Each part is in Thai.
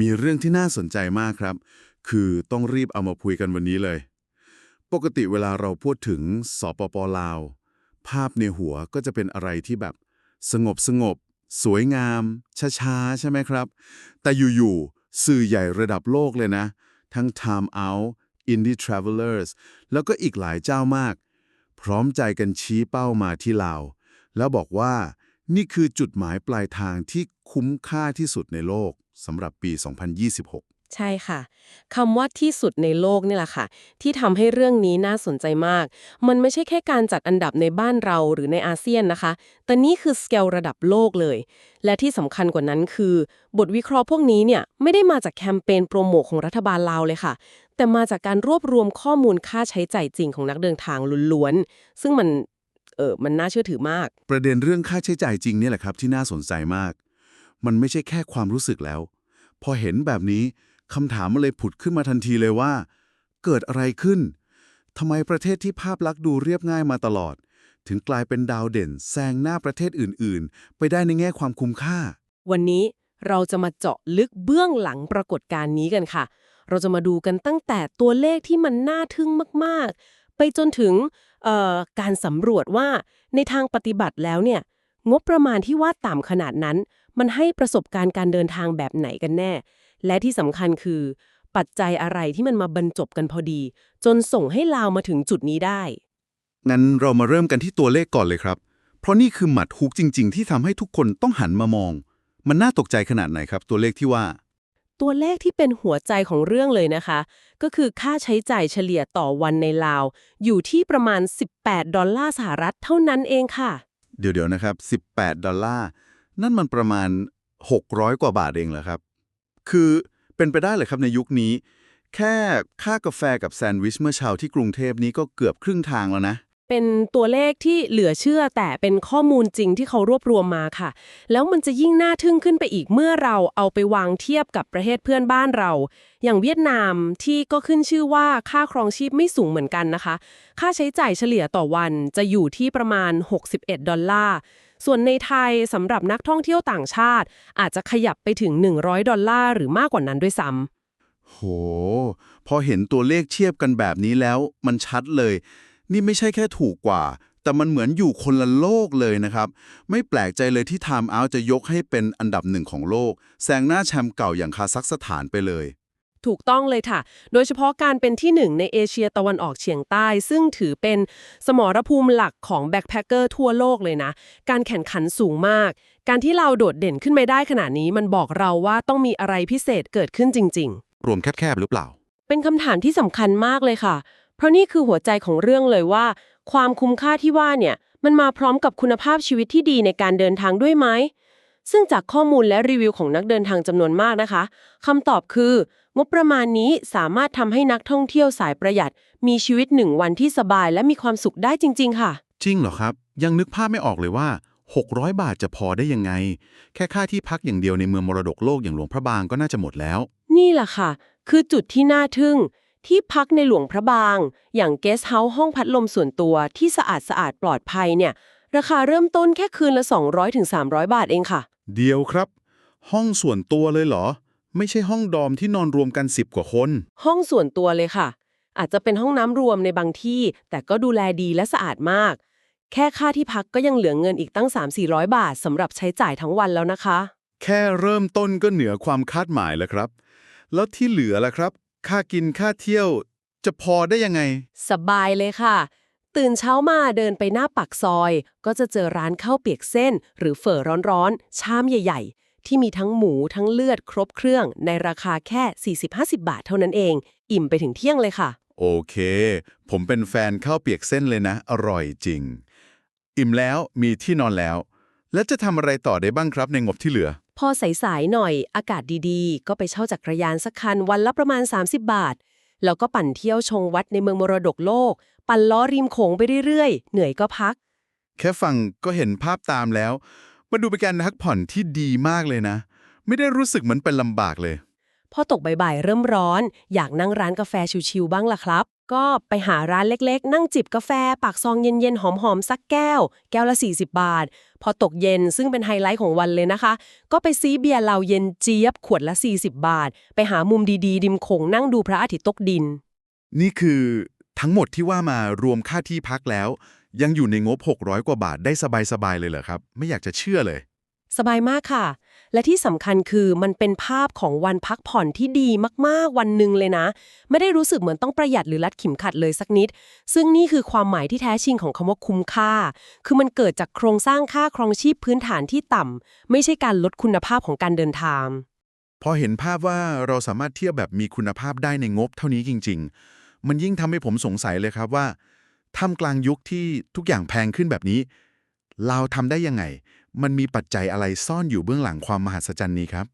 มีเรื่องที่น่าสนใจมากครับ คือต้องรีบเอามาคุยกันวันนี้เลย ปกติเวลาเราพูดถึงสปปลาว ภาพในหัวก็จะเป็นอะไรที่แบบ สงบสงบ สวยงาม ช้าๆ ใช่ไหมครับ แต่อยู่ๆ สื่อใหญ่ระดับโลกเลยนะ ทั้ง Time Out Indie Travelers แล้วก็อีกหลายเจ้ามาก พร้อมใจกันชี้เป้ามาที่ลาว แล้วบอกว่า นี่คือจุดหมายปลายทางที่คุ้มค่าที่สุดในโลกสำหรับปี 2026ใช่ค่ะคำว่าที่สุดในโลกนี่แหละค่ะ ที่ทำให้เรื่องนี้น่าสนใจมาก มันไม่ใช่แค่การจัดอันดับในบ้านเราหรือในอาเซียนนะคะ แต่นี่คือสเกลระดับโลกเลย และที่สำคัญกว่านั้นคือ บทวิเคราะห์พวกนี้เนี่ยไม่ได้มาจากแคมเปญโปรโมทของรัฐบาลลาวเลยค่ะ แต่มาจากการรวบรวมข้อมูลค่าใช้จ่ายจริงของนักเดินทางล้วนๆซึ่งมัน เออมันน่าเชื่อถือมาก ประเด็นเรื่องค่าใช้จ่ายจริงเนี่ยแหละครับที่น่าสนใจมาก มันไม่ใช่แค่ความรู้สึกแล้ว พอเห็นแบบนี้คำถามมันเลยผุดขึ้นมาทันทีเลยว่า เกิดอะไรขึ้นทำไมประเทศที่ภาพลักษณ์ดูเรียบง่ายมาตลอด ถึงกลายเป็นดาวเด่นแซงหน้าประเทศอื่น ๆ ไปได้ในแง่ความคุ้มค่า วันนี้เราจะมาเจาะลึกเบื้องหลังปรากฏการณ์นี้กันค่ะ เราจะมาดูกันตั้งแต่ตัวเลขที่มันน่าทึ่งมาก ๆ ไปจนถึงเอ่อ การสำรวจว่าในทางปฏิบัติแล้วเนี่ยงบประมาณที่ว่าต่ำขนาดนั้น มันให้ประสบการณ์การเดินทางแบบไหนกันแน่ และที่สำคัญคือ ปัจจัยอะไรที่มันมาบรรจบกันพอดี จนส่งให้ลาวมาถึงจุดนี้ได้งั้นเรามาเริ่มกันที่ตัวเลขก่อนเลยครับ เพราะนี่คือหมัดฮุกจริง ๆ ที่ทำให้ทุกคนต้องหันมามอง มันน่าตกใจขนาดไหนครับ ตัวเลขที่ว่า ตัวเลขที่เป็นหัวใจของเรื่องเลยนะคะ ก็คือค่าใช้จ่ายเฉลี่ยต่อวันในลาว อยู่ที่ประมาณ 18 ดอลลาร์สหรัฐเท่านั้นเองค่ะ เดี๋ยวๆนะครับ 18 ดอลลาร์ นั่นมันประมาณ 600 กว่าบาทเองเหรอครับ คือเป็นไปได้เลยครับในยุคนี้ แค่ค่ากาแฟกับแซนด์วิชเมื่อเช้าที่กรุงเทพนี้ก็เกือบครึ่งทางแล้วนะ เป็นตัวเลขที่เหลือเชื่อแต่เป็นข้อมูลจริงที่เขารวบรวมมาค่ะ แล้วมันจะยิ่งน่าทึ่งขึ้นไปอีกเมื่อเราเอาไปวางเทียบกับประเทศเพื่อนบ้านเรา อย่างเวียดนามที่ก็ขึ้นชื่อว่าค่าครองชีพไม่สูงเหมือนกันนะคะ ค่าใช้จ่ายเฉลี่ยต่อวันจะอยู่ที่ประมาณ 61 ดอลลาร์ส่วนในไทยสำหรับนักท่องเที่ยวต่างชาติ อาจจะขยับไปถึง 100 ดอลลาร์หรือมากกว่านั้นด้วยซ้ำโห พอเห็นตัวเลขเทียบกันแบบนี้แล้ว มันชัดเลย นี่ไม่ใช่แค่ถูกกว่า แต่มันเหมือนอยู่คนละโลกเลยนะครับ ไม่แปลกใจเลยที่ Time Out จะยกให้เป็นอันดับหนึ่งของโลก แซงหน้าแชมป์เก่าอย่างคาซัคสถานไปเลยถูกต้องเลยค่ะ โดยเฉพาะการเป็นที่หนึ่งในเอเชียตะวันออกเฉียงใต้ ซึ่งถือเป็นสมรภูมิหลักของแบ็คแพคเกอร์ทั่วโลกเลยนะ การแข่งขันสูงมาก การที่เราโดดเด่นขึ้นไปได้ขนาดนี้มันบอกเราว่าต้องมีอะไรพิเศษเกิดขึ้นจริงรวมแคบๆหรือเปล่าๆเป็นคำถามที่สำคัญมากเลยค่ะ เพราะนี่คือหัวใจของเรื่องเลยว่า ความคุ้มค่าที่ว่าเนี่ย มันมาพร้อมกับคุณภาพชีวิตที่ดีในการเดินทางด้วยไหม ซึ่งจากข้อมูลและรีวิวของนักเดินทางจำนวนมากนะคะคำตอบคือ งบประมาณนี้สามารถทำให้นักท่องเที่ยวสายประหยัด มีชีวิตหนึ่งวันที่สบายและมีความสุขได้จริง ๆ ค่ะ จริงเหรอครับ ยังนึกภาพไม่ออกเลยว่า 600 บาทจะพอได้ยังไง แค่ค่าที่พักอย่างเดียวในเมืองมรดกโลกอย่างหลวงพระบางก็น่าจะหมดแล้ว นี่แหละค่ะ คือจุดที่น่าทึ่ง ที่พักในหลวงพระบาง อย่างเกสต์เฮาส์ห้องพัดลมส่วนตัวที่สะอาดสะอาดปลอดภัยเนี่ย ราคาเริ่มต้นแค่คืนละ 200-300 บาทเองค่ะ เดียวครับ ห้องส่วนตัวเลยเหรอ ไม่ใช่ห้องดอมที่นอนรวมกัน 10 กว่าคน ห้องส่วนตัวเลยค่ะ อาจจะเป็นห้องน้ำรวมในบางที่ แต่ก็ดูแลดีและสะอาดมาก แค่ค่าที่พักก็ยังเหลือเงินอีกตั้ง 3-400 บาทสำหรับใช้จ่ายทั้งวันแล้วนะคะ แค่เริ่มต้นก็เหนือความคาดหมายแล้วครับ แล้วที่เหลือล่ะครับ ค่ากินค่าเที่ยว จะพอได้ยังไง สบายเลยค่ะ ตื่นเช้ามาเดินไปหน้าปากซอย ก็จะเจอร้านข้าวเปียกเส้น หรือเฝอร้อนๆ ชามใหญ่ ๆ ที่มีทั้งหมูทั้งเลือดครบเครื่อง ในราคาแค่ 40-50 บาทเท่านั้นเอง อิ่มไปถึงเที่ยงเลยค่ะ โอเค ผมเป็นแฟนข้าวเปียกเส้นเลยนะ อร่อยจริง อิ่มแล้วมีที่นอนแล้ว แล้วจะทำอะไรต่อได้บ้างครับในงบที่เหลือ พอสายๆหน่อยอากาศดีๆ ก็ไปเช่าจักรยานสักคันวันละประมาณ 30 บาท แล้วก็ปั่นเที่ยวชงวัดในเมืองมรดกโลก ปั่นล้อริมโขงไปเรื่อยๆ เหนื่อยก็พัก แค่ฟังก็เห็นภาพตามแล้วมันดูเป็นการพักผ่อนที่ดีมากเลยนะ ไม่ได้รู้สึกเหมือนเป็นลำบากเลย พอตกบ่ายๆเริ่มร้อน อยากนั่งร้านกาแฟชิวๆบ้างล่ะครับ ก็ไปหาร้านเล็กๆ นั่งจิบกาแฟ ปากซองเย็นๆ หอมๆ สักแก้ว แก้วละ 40 บาท พอตกเย็นซึ่งเป็นไฮไลท์ของวันเลยนะคะ ก็ไปซีเบียร์เหลาเย็นเจี๊ยบขวดละ 40 บาท ไปหามุมดีๆริมโขงนั่งดูพระอาทิตย์ตกดิน นี่คือทั้งหมดที่ว่ามารวมค่าที่พักแล้ว ยังอยู่ในงบ 600 กว่าบาทได้สบายๆเลยเหรอครับ ไม่อยากจะเชื่อเลย สบายมากค่ะ และที่สำคัญคือมันเป็นภาพของวันพักผ่อนที่ดีมากๆวันหนึ่งเลยนะ ไม่ได้รู้สึกเหมือนต้องประหยัดหรือรัดข็มขัดเลยสักนิด ซึ่งนี่คือความหมายที่แท้จริงของคำว่าคุ้มค่า คือมันเกิดจากโครงสร้างค่าครองชีพพื้นฐานที่ต่ำไม่ใช่การลดคุณภาพของการเดินทางพอเห็นภาพว่าเราสามารถเทียบแบบมีคุณภาพได้ในงบเท่านี้จริง ๆ มันยิ่งทำให้ผมสงสัยเลยครับว่าท่ามกลางยุคที่ทุกอย่างแพงขึ้นแบบนี้ เราทำได้ยังไง มันมีปัจจัยอะไรซ่อนอยู่เบื้องหลังความมหัศจรรย์นี้ครับ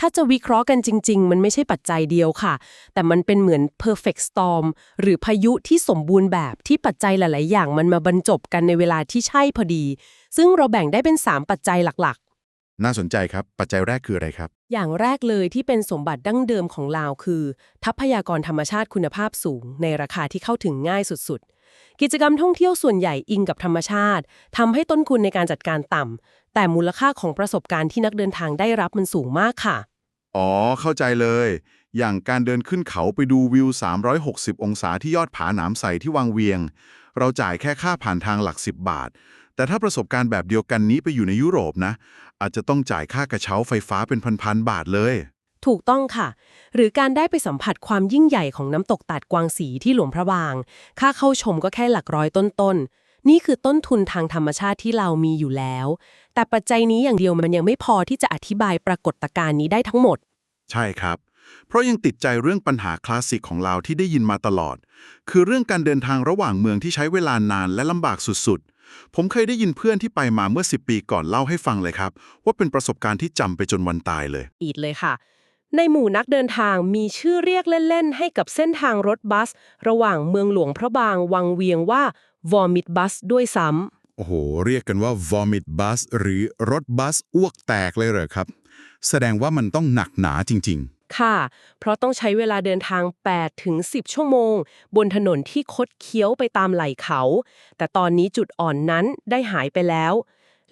ถ้าจะวิเคราะห์กันจริง ๆ มันไม่ใช่ปัจจัยเดียวค่ะ แต่มันเป็นเหมือน perfect storm หรือพายุที่สมบูรณ์แบบที่ปัจจัยหลาย ๆ อย่างมันมาบรรจบกันในเวลาที่ใช่พอดี ซึ่งเราแบ่งได้เป็น 3 ปัจจัยหลักๆน่าสนใจครับ ปัจจัยแรกคืออะไรครับ อย่างแรกเลยที่เป็นสมบัติดั้งเดิมของลาวคือ ทรัพยากรธรรมชาติคุณภาพสูง ในราคาที่เข้าถึงง่ายสุด ๆ กิจกรรมท่องเที่ยวส่วนใหญ่อิงกับธรรมชาติทำให้ต้นทุนในการจัดการต่ำ แต่มูลค่าของประสบการณ์ที่นักเดินทางได้รับมันสูงมากค่ะ อ๋อ เข้าใจเลย อย่างการเดินขึ้นเขาไปดูวิว 360 องศาที่ยอดผาหนามใสที่วังเวียง เราจ่ายแค่ค่าผ่านทางหลัก 10 บาท แต่ถ้าประสบการณ์แบบเดียวกันนี้ไปอยู่ในยุโรปนะ อาจจะต้องจ่ายค่ากระเช้าไฟฟ้าเป็นพันๆบาทเลย ถูกต้องค่ะ หรือการได้ไปสัมผัสความยิ่งใหญ่ของน้ำตกตาดกวางสีที่หลวงพระบาง ค่าเข้าชมก็แค่หลักร้อยต้นๆ นี่คือต้นทุนทางธรรมชาติที่เรามีอยู่แล้ว แต่ปัจจัยนี้อย่างเดียวมันยังไม่พอที่จะอธิบายปรากฏการณ์นี้ได้ทั้งหมด ใช่ครับ เพราะยังติดใจเรื่องปัญหาคลาสสิกของเราที่ได้ยินมาตลอด คือเรื่องการเดินทางระหว่างเมืองที่ใช้เวลานานและลำบากสุดๆ ผมเคยได้ยินเพื่อนที่ไปมาเมื่อ 10 ปีก่อนเล่าให้ฟังเลยครับ ว่าเป็นประสบการณ์ที่จำไปจนวันตายเลย อีดเลยค่ะ ในหมู่นักเดินทางมีชื่อเรียกเล่น ๆ ให้กับเส้นทางรถบัส ระหว่างเมืองหลวงพระบางวังเวียงว่า vomit bus ด้วยซ้ำโอ้โห เรียกกันว่า vomit bus หรือรถบัสอ้วกแตกเลยเหรอครับ แสดงว่ามันต้องหนักหนาจริงค่ะ เพราะต้องใช้เวลาเดินทาง 8 ถึง 10 ชั่วโมง บนถนนที่คดเคี้ยวไปตามไหล่เขา แต่ตอนนี้จุดอ่อนนั้นได้หายไปแล้ว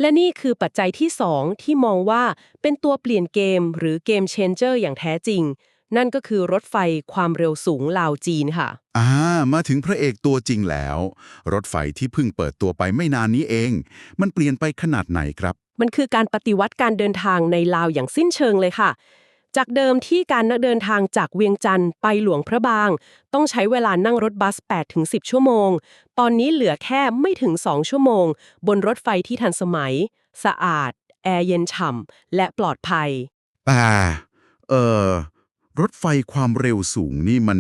และนี่คือปัจจัยที่ 2 ที่มองว่าเป็นตัวเปลี่ยนเกมหรือเกมเชนเจอร์อย่างแท้จริง นั่นก็คือรถไฟความเร็วสูงลาวจีนค่ะๆอ่า มาถึงพระเอกตัวจริงแล้ว รถไฟที่เพิ่งเปิดตัวไปไม่นานนี้เอง มันเปลี่ยนไปขนาดไหนครับ มันคือการปฏิวัติการเดินทางในลาวอย่างสิ้นเชิงเลยค่ะ จากเดิมที่การเดินทางจากเวียงจันทร์ไปหลวงพระบาง ต้องใช้เวลานั่งรถบัส 8-10 ชั่วโมง ตอนนี้เหลือแค่ไม่ถึง 2 ชั่วโมง บนรถไฟที่ทันสมัย สะอาด แอร์เย็นฉ่ำและปลอดภัย แต่เออ รถไฟความเร็วสูงนี่มัน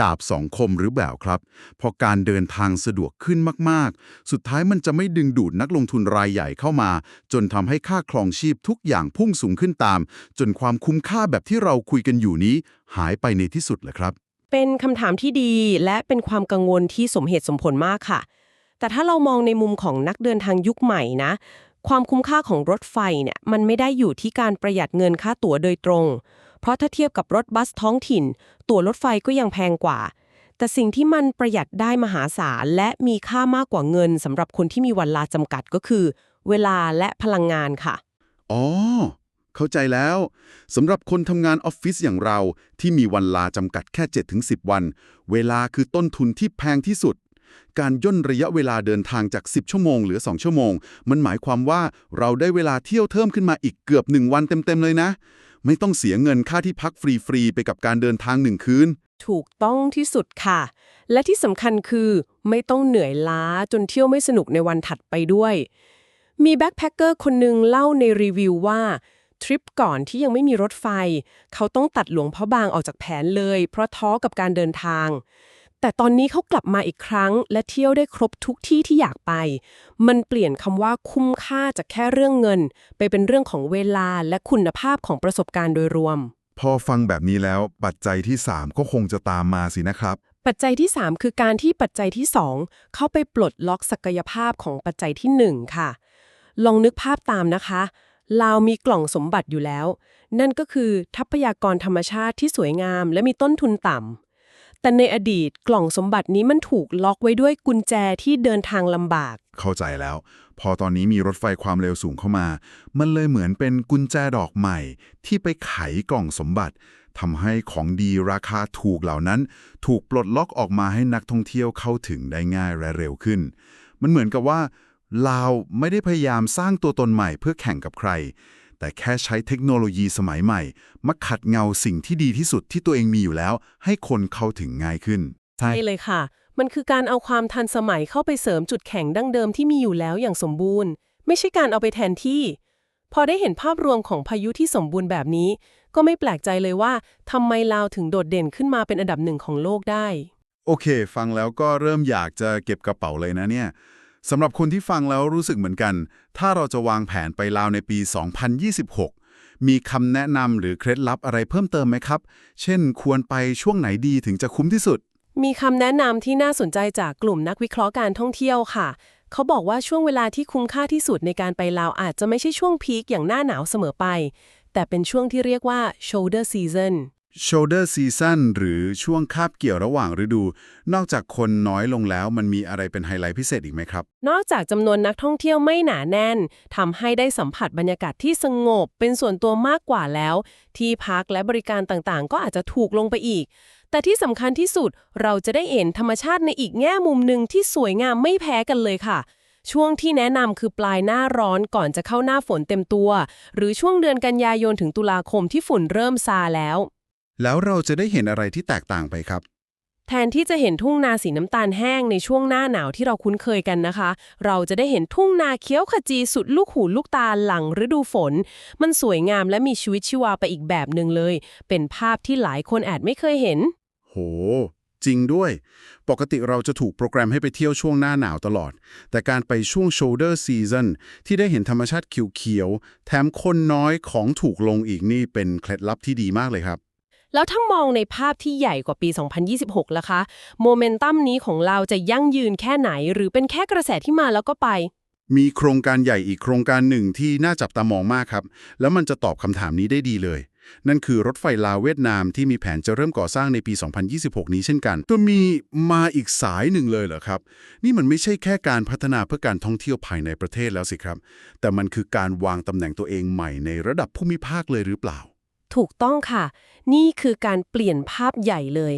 ดาบสองคมหรือเปล่าครับ พอการเดินทางสะดวกขึ้นมากๆ สุดท้ายมันจะไม่ดึงดูดนักลงทุนรายใหญ่เข้ามา จนทำให้ค่าครองชีพทุกอย่างพุ่งสูงขึ้นตาม จนความคุ้มค่าแบบที่เราคุยกันอยู่นี้ หายไปในที่สุดเลยครับ เป็นคำถามที่ดีและเป็นความกังวลที่สมเหตุสมผลมากค่ะ แต่ถ้าเรามองในมุมของนักเดินทางยุคใหม่นะความคุ้มค่าของรถไฟเนี่ยมันไม่ได้อยู่ที่การประหยัดเงินค่าตั๋วโดยตรง เพราะถ้าเทียบกับรถบัสท้องถิ่น ตั๋วรถไฟก็ยังแพงกว่า แต่สิ่งที่มันประหยัดได้มหาศาลและมีค่ามากกว่าเงินสำหรับคนที่มีวันลาจำกัดก็คือ เวลาและพลังงานค่ะ อ๋อ เข้าใจแล้วสำหรับคนทำงานออฟฟิศอย่างเราที่มีวันลาจำกัดแค่ 7-10 วัน เวลาคือต้นทุนที่แพงที่สุดการย่นระยะเวลาเดินทางจาก 10 ชั่วโมงเหลือ 2 ชั่วโมง มันหมายความว่าเราได้เวลาเที่ยวเพิ่มขึ้นมาอีกเกือบ 1 วันเต็ม ๆ เลยนะ ไม่ต้องเสียเงินค่าที่พักฟรีๆไปกับการเดินทางหนึ่งคืน ถูกต้องที่สุดค่ะ และที่สำคัญคือไม่ต้องเหนื่อยล้าจนเที่ยวไม่สนุกในวันถัดไปด้วย มีแบ็คแพคเกอร์คนหนึ่งเล่าในรีวิวว่าทริปก่อนที่ยังไม่มีรถไฟ เขาต้องตัดหลวงพ่อบางออกจากแผนเลย เพราะท้อกับการเดินทาง แต่ตอนนี้เขากลับมาอีกครั้ง และเที่ยวได้ครบทุกที่ที่อยากไป มันเปลี่ยนคำว่าคุ้มค่าจากแค่เรื่องเงิน ไปเป็นเรื่องของเวลาและคุณภาพของประสบการณ์โดยรวม พอฟังแบบนี้แล้วปัจจัยที่ 3 ก็คงจะตามมาสินะครับ ปัจจัยที่ 3 คือการที่ปัจจัยที่ 2 เข้าไปปลดล็อกศักยภาพของปัจจัยที่ 1 ค่ะ ลองนึกภาพตามนะคะลาวมีกล่องสมบัติอยู่แล้ว นั่นก็คือทรัพยากรธรรมชาติที่สวยงาม และมีต้นทุนต่ำ แต่ในอดีตกล่องสมบัตินี้มันถูกล็อกไว้ด้วยกุญแจที่เดินทางลำบาก เข้าใจแล้ว พอตอนนี้มีรถไฟความเร็วสูงเข้ามา มันเลยเหมือนเป็นกุญแจดอกใหม่ ที่ไปไขกล่องสมบัติทำให้ของดีราคาถูกเหล่านั้น ถูกปลดล็อกออกมาให้นักท่องเที่ยวเข้าถึงได้ง่ายและเร็วขึ้น มันเหมือนกับว่าลาวไม่ได้พยายามสร้างตัวตนใหม่เพื่อแข่งกับใคร แต่แค่ใช้เทคโนโลยีสมัยใหม่ มาขัดเงาสิ่งที่ดีที่สุดที่ตัวเองมีอยู่แล้ว ให้คนเข้าถึงง่ายขึ้น ใช่เลยค่ะ มันคือการเอาความทันสมัยเข้าไปเสริมจุดแข็งดั้งเดิมที่มีอยู่แล้วอย่างสมบูรณ์ ไม่ใช่การเอาไปแทนที่ พอได้เห็นภาพรวมของพายุที่สมบูรณ์แบบนี้ ก็ไม่แปลกใจเลยว่าทำไมลาวถึงโดดเด่นขึ้นมาเป็นอันดับหนึ่งของโลกได้ โอเค ฟังแล้วก็เริ่มอยากจะเก็บกระเป๋าเลยนะเนี่ย สำหรับคนที่ฟังแล้วรู้สึกเหมือนกัน ถ้าเราจะวางแผนไปลาวในปี 2026 มีคำแนะนำหรือเคล็ดลับอะไรเพิ่มเติมไหมครับ เช่น ควรไปช่วงไหนดีถึงจะคุ้มที่สุด มีคำแนะนำที่น่าสนใจจากกลุ่มนักวิเคราะห์การท่องเที่ยวค่ะ เขาบอกว่าช่วงเวลาที่คุ้มค่าที่สุดในการไปลาวอาจจะไม่ใช่ช่วงพีคอย่างหน้าหนาวเสมอไป แต่เป็นช่วงที่เรียกว่า shoulder season shoulder season หรือช่วงคาบเกี่ยวระหว่างฤดู นอกจากคนน้อยลงแล้วมันมีอะไรเป็นไฮไลท์พิเศษอีกไหมครับ นอกจากจำนวนนักท่องเที่ยวไม่หนาแน่นทำให้ได้สัมผัสบรรยากาศที่สงบเป็นส่วนตัวมากกว่าแล้ว ที่พักและบริการต่างๆ ก็อาจจะถูกลงไปอีก แต่ที่สำคัญที่สุดเราจะได้เห็นธรรมชาติในอีกแง่มุมหนึ่งที่สวยงามไม่แพ้กันเลยค่ะช่วงที่แนะนำคือปลายหน้าร้อนก่อนจะเข้าหน้าฝนเต็มตัว หรือช่วงเดือนกันยายนถึงตุลาคมที่ฝุ่นเริ่มซาแล้ว แล้วเราจะได้เห็นอะไรที่แตกต่างไปครับ แทนที่จะเห็นทุ่งนาสีน้ำตาลแห้งในช่วงหน้าหนาวที่เราคุ้นเคยกันนะคะ เราจะได้เห็นทุ่งนาเขียวขจีสุดลูกหูลูกตาหลังฤดูฝน มันสวยงามและมีชีวิตชีวาไปอีกแบบหนึ่งเลย เป็นภาพที่หลายคนอาจไม่เคยเห็น โห จริงด้วย ปกติเราจะถูกโปรแกรมให้ไปเที่ยวช่วงหน้าหนาวตลอด แต่การไปช่วง shoulder season ที่ได้เห็นธรรมชาติเขียวๆแถมคนน้อยของถูกลงอีกนี่เป็นเคล็ดลับที่ดีมากเลยครับ แล้วถ้ามองในภาพที่ใหญ่กว่าปี 2026ล่ะคะโมเมนตัมนี้ของเราจะยั่งยืนแค่ไหน หรือเป็นแค่กระแสที่มาแล้วก็ไป มีโครงการใหญ่อีกโครงการหนึ่งที่น่าจับตามองมากครับ แล้วมันจะตอบคำถามนี้ได้ดีเลย นั่นคือรถไฟลาวเวียดนามที่มีแผนจะเริ่มก่อสร้างในปี 2026 นี้เช่นกันก็มีมาอีกสายหนึ่งเลยเหรอครับ นี่มันไม่ใช่แค่การพัฒนาเพื่อการท่องเที่ยวภายในประเทศแล้วสิครับ แต่มันคือการวางตำแหน่งตัวเองใหม่ในระดับภูมิภาคเลยหรือเปล่า ถูกต้องค่ะ นี่คือการเปลี่ยนภาพใหญ่เลย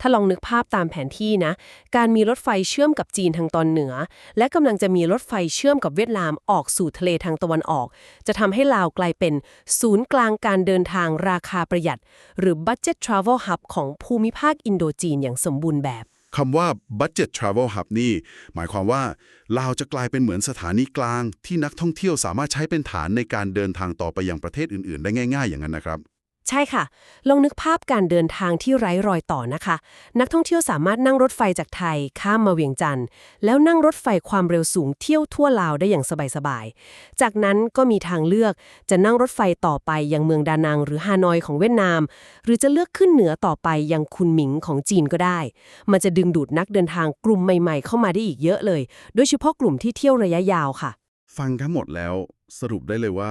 ถ้าลองนึกภาพตามแผนที่นะ การมีรถไฟเชื่อมกับจีนทางตอนเหนือ และกำลังจะมีรถไฟเชื่อมกับเวียดนามออกสู่ทะเลทางตะวันออก จะทำให้ลาวกลายเป็นศูนย์กลางการเดินทางราคาประหยัด หรือ Budget Travel Hub ของภูมิภาคอินโดจีนอย่างสมบูรณ์แบบคำว่า budget travel hub นี่ หมายความว่าลาวจะกลายเป็นเหมือนสถานีกลาง ที่นักท่องเที่ยวสามารถใช้เป็นฐานในการเดินทางต่อไปยังประเทศอื่น ๆ ได้ง่าย ๆ อย่างนั้นนะครับ ใช่ค่ะ ลองนึกภาพการเดินทางที่ไร้รอยต่อนะคะ นักท่องเที่ยวสามารถนั่งรถไฟจากไทย ข้ามมาเวียงจันทร์ แล้วนั่งรถไฟความเร็วสูงเที่ยวทั่วลาวได้อย่างสบายๆ จากนั้นก็มีทางเลือกจะนั่งรถไฟต่อไปยังเมืองดานังหรือฮานอยของเวียดนาม หรือจะเลือกขึ้นเหนือต่อไปยังคุนหมิงของจีนก็ได้ มันจะดึงดูดนักเดินทางกลุ่มใหม่ๆ เข้ามาได้อีกเยอะเลย โดยเฉพาะกลุ่มที่เที่ยวระยะยาวค่ะ ฟังทั้งหมดแล้วสรุปได้เลยว่า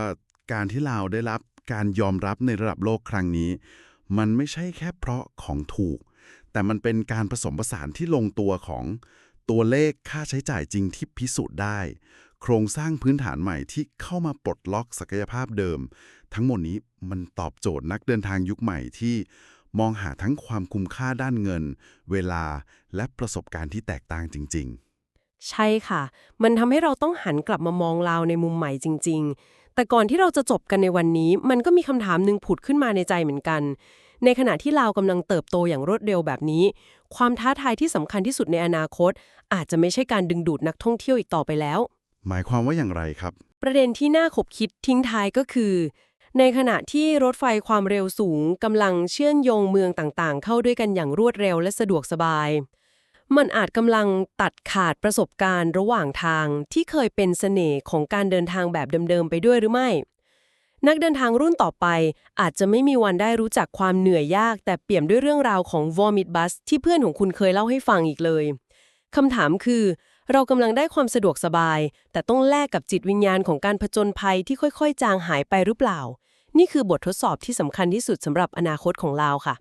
การที่ลาวได้รับ การยอมรับในระดับโลกครั้งนี้ มันไม่ใช่แค่เพราะของถูก แต่มันเป็นการผสมผสานที่ลงตัวของตัวเลขค่าใช้จ่ายจริงที่พิสูจน์ได้ โครงสร้างพื้นฐานใหม่ที่เข้ามาปลดล็อกศักยภาพเดิม ทั้งหมดนี้มันตอบโจทย์นักเดินทางยุคใหม่ที่มองหาทั้งความคุ้มค่าด้านเงิน เวลาและประสบการณ์ที่แตกต่างจริง ๆ ใช่ค่ะ มันทำให้เราต้องหันกลับมามองลาวในมุมใหม่จริงๆ แต่ก่อนที่เราจะจบกันในวันนี้ มันก็มีคำถามหนึ่งผุดขึ้นมาในใจเหมือนกัน ในขณะที่ลาวกำลังเติบโตอย่างรวดเร็วแบบนี้ ความท้าทายที่สำคัญที่สุดในอนาคต อาจจะไม่ใช่การดึงดูดนักท่องเที่ยวอีกต่อไปแล้ว หมายความว่าอย่างไรครับ ประเด็นที่น่าขบคิดทิ้งท้ายก็คือ ในขณะที่รถไฟความเร็วสูงกำลังเชื่อมโยงเมืองต่างๆ เข้าด้วยกันอย่างรวดเร็วและสะดวกสบาย มันอาจกำลังตัดขาดประสบการณ์ระหว่างทางที่เคยเป็นเสน่ห์ของการเดินทางแบบเดิมๆไปด้วยหรือไม่ นักเดินทางรุ่นต่อไปอาจจะไม่มีวันได้รู้จักความเหนื่อยยาก แต่เปี่ยมด้วยเรื่องราวของ Vomit Bus ที่เพื่อนของคุณเคยเล่าให้ฟังอีกเลยคำถามคือ เรากำลังได้ความสะดวกสบาย แต่ต้องแลกกับจิตวิญญาณของการผจญภัยที่ค่อยๆ จางหายไปหรือเปล่า นี่คือบททดสอบที่สำคัญที่สุดสำหรับอนาคตของเราค่ะ